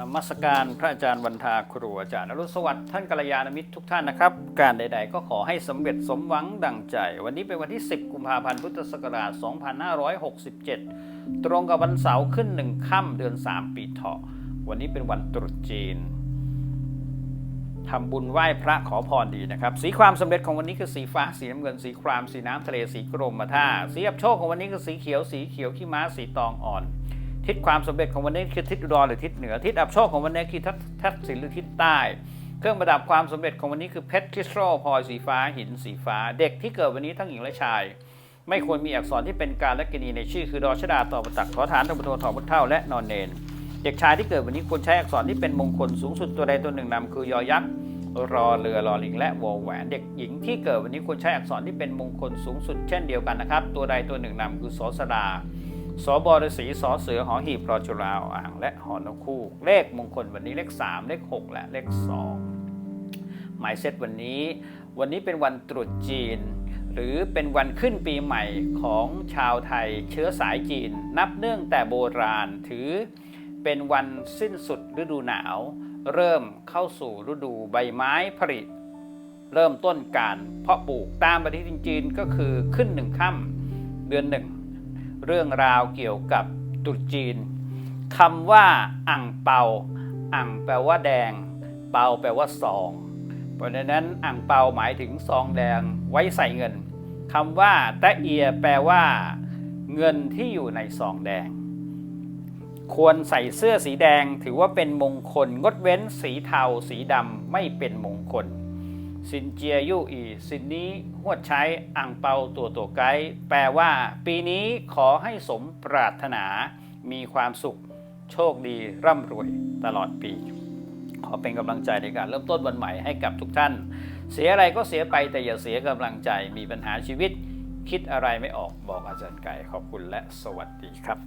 นมัสการพระอาจารย์วันทาครูอาจารย์อรุณสวัสดิ์ท่านกัลยาณมิตรทุกท่านนะครับ การใด ๆ ก็ขอให้สำเร็จสมหวังดังใจ วันนี้เป็นวันที่ 10 กุมภาพันธ์พุทธศักราช 2567 ตรงกับวันเสาร์ขึ้นหนึ่งค่ำเดือน 3 ปีเถาะ วันนี้เป็นวันตรุษจีนทำบุญไหว้พระขอพรดีนะครับ สีความสำเร็จของวันนี้คือสีฟ้าสีน้ำเงินสีครามสีน้ำทะเลสีกรมท่าสีอับโชคของวันนี้คือสีเขียวสีเขียวขี้ม้าสีตองอ่อน ทิศความสำเร็จของวันนี้คือทิศอุดรหรือทิศเหนือ ทิศอับโชคของวันนี้คือทัศทัศสินหรือทิศใต้ เครื่องประดับความสำเร็จของวันนี้คือเพชรคริสตัลพลอยสีฟ้าหินสีฟ้า เด็กที่เกิดวันนี้ทั้งหญิงและชาย ไม่ควรมีอักษรที่เป็นการและกณีในชื่อ คือดอชดาต่อประตักขอฐานตบโทถอบุเท่าและนอนเนน เด็กชายที่เกิดวันนี้ควรใช้อักษรที่เป็นมงคลสูงสุดตัวใดตัวหนึ่งนำคือยอยักษ์รอเรือรอลิงและวอแหวน เด็กหญิงที่เกิดวันนี้ควรใช้อักษรที่เป็นมงคลสูงสุดเช่นเดียวกันนะครับ ตัวใดตัวหนึ่งนำคือสอสดา สอบฤษีสอเสือหอหีบรอจุราอ่างและหอนกคู่เลขมงคลวันนี้เลข 3 เลข 6 และเลข 2 หมายเซตวันนี้ วันนี้เป็นวันตรุษจีน หรือเป็นวันขึ้นปีใหม่ของชาวไทยเชื้อสายจีน นับเนื่องแต่โบราณถือเป็นวันสิ้นสุดฤดูหนาว เริ่มเข้าสู่ฤดูใบไม้ผลิเริ่มต้นการเพาะปลูกตามปฏิทินจีนก็คือขึ้นหนึ่งค่ำเดือนหนึ่ง เรื่องราวเกี่ยวกับตุจีนคำว่าอ่างเปาอ่างแปลว่าแดง เปาแปลว่าซอง เพราะฉะนั้นอ่างเปาหมายถึงซองแดงไว้ใส่เงินคำว่าแตะเอียแปลว่า เงินที่อยู่ในซองแดง ควรใส่เสื้อสีแดงถือว่าเป็นมงคล งดเว้นสีเทาสีดำไม่เป็นมงคล สินเจียยู่อีสินนี้หวดใช้อ่างเปาตัวตัวไกด์แปลว่า ปีนี้ขอให้สมปรารถนา มีความสุข โชคดีร่ำรวยตลอดปี ขอเป็นกำลังใจในการเริ่มต้นวันใหม่ให้กับทุกท่าน เสียอะไรก็เสียไปแต่อย่าเสียกำลังใจมีปัญหาชีวิต คิดอะไรไม่ออกบอกอาจารย์ไก่ขอบคุณและสวัสดีครับ